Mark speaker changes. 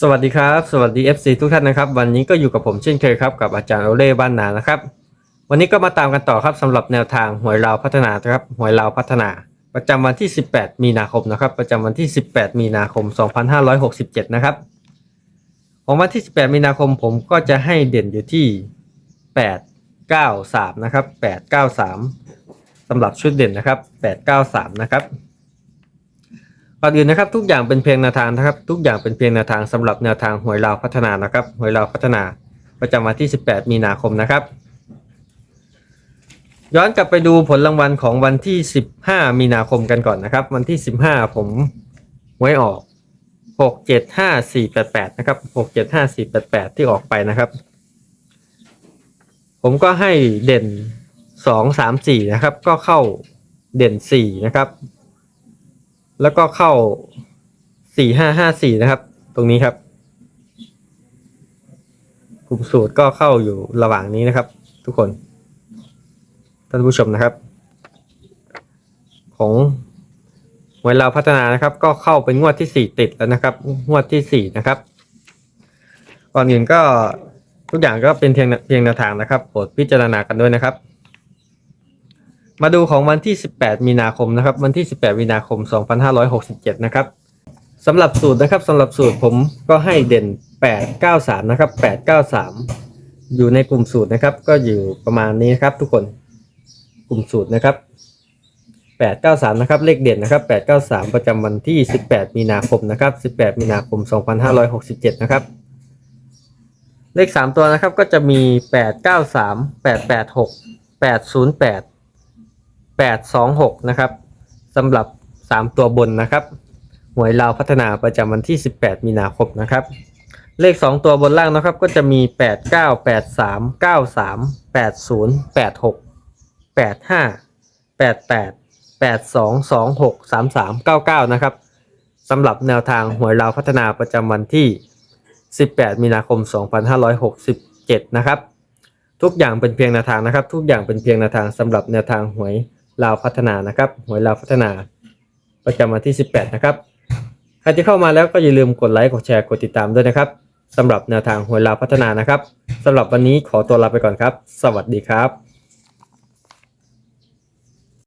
Speaker 1: สวัสดีครับ สวัสดี FC ทุกท่านนะครับ วันนี้ก็อยู่กับผมเช่นเคยครับ กับอาจารย์โอเล่บ้านนานะครับ วันนี้ก็มาตามกันต่อครับสำหรับแนวทางหวยลาวพัฒนานะครับหวยลาวพัฒนา ประจำวันที่ 18 มีนาคมนะครับ ประจำวันที่ 18 มีนาคม 2567 นะครับของวันที่ 18 มีนาคมผมก็จะให้เด่นอยู่ที่ 8 9 3 นะครับ 8 9 3สำหรับชุดเด่นนะครับ 8 9 3 นะครับ ก่อนอื่นนะครับทุกอย่างเป็นเพียงแนวทางนะครับทุกอย่างเป็นเพียงแนวทางสำหรับแนวทางหวยลาวพัฒนานะครับหวยลาวพัฒนาประจำวันที่ 18 มีนาคมนะครับ ย้อนกลับไปดูผลรางวัลของวันที่ 15 มีนาคมกันก่อนนะครับ วันที่ 15 ผมหวยออก 675488 นะครับ 675488 ที่ออกไปนะครับ ผมก็ให้เด่น 2 3 4 นะครับ ก็เข้าเด่น 4 นะครับ แล้วก็เข้า4554นะครับ ตรงนี้ครับกลุ่มสูตรก็เข้าอยู่ระหว่างนี้นะครับ ทุกคนท่านผู้ชมนะครับ ของหวยเราพัฒนานะครับ ก็เข้าเป็นงวดที่สี่ติดแล้วนะครับ งวดที่สี่นะครับก่อนอื่นก็ทุกอย่างก็เป็นเพียงเพียงแนวทางนะครับโปรดพิจารณากันด้วยนะครับ มาดูของวันที่ 18 มีนาคมนะครับ วันที่ 18 มีนาคม 2567 นะครับสำหรับสูตรนะครับสำหรับสูตรผมก็ให้เด่น 893 นะครับ 893 อยู่ในกลุ่มสูตรนะครับ ก็อยู่ประมาณนี้นะครับ ทุกคนกลุ่มสูตรนะครับ 893 นะครับ เลขเด่นนะครับ 893 ประจำวันที่ 18 มีนาคมนะครับ 18 มีนาคม 2567 นะครับ เลข 3 ตัวนะครับก็จะมี 893 886 808 826 นะครับสำหรับ 3 ตัวบนนะครับหวยลาวพัฒนาประจำวันที่ 18 มีนาคมนะครับ เลข 2 ตัวบนล่างนะครับ ก็จะมี 89 83 93 80 86 85 88 82 26 33 99 นะครับสำหรับแนวทางหวยลาวพัฒนาประจำวันที่ 18 มีนาคม 2567 นะครับ ทุกอย่างเป็นเพียงแนวทางนะครับ ทุกอย่างเป็นเพียงแนวทางสำหรับแนวทางหวย ลาวพัฒนานะครับหวยลาวพัฒนา ประจำวันที่ 18 นะครับใครที่เข้ามาแล้วก็อย่าลืมกดไลค์กดแชร์กดติดตามด้วยนะครับสำหรับแนวทางหวยลาวพัฒนานะครับสำหรับวันนี้ขอตัวลาไปก่อนครับ สวัสดีครับ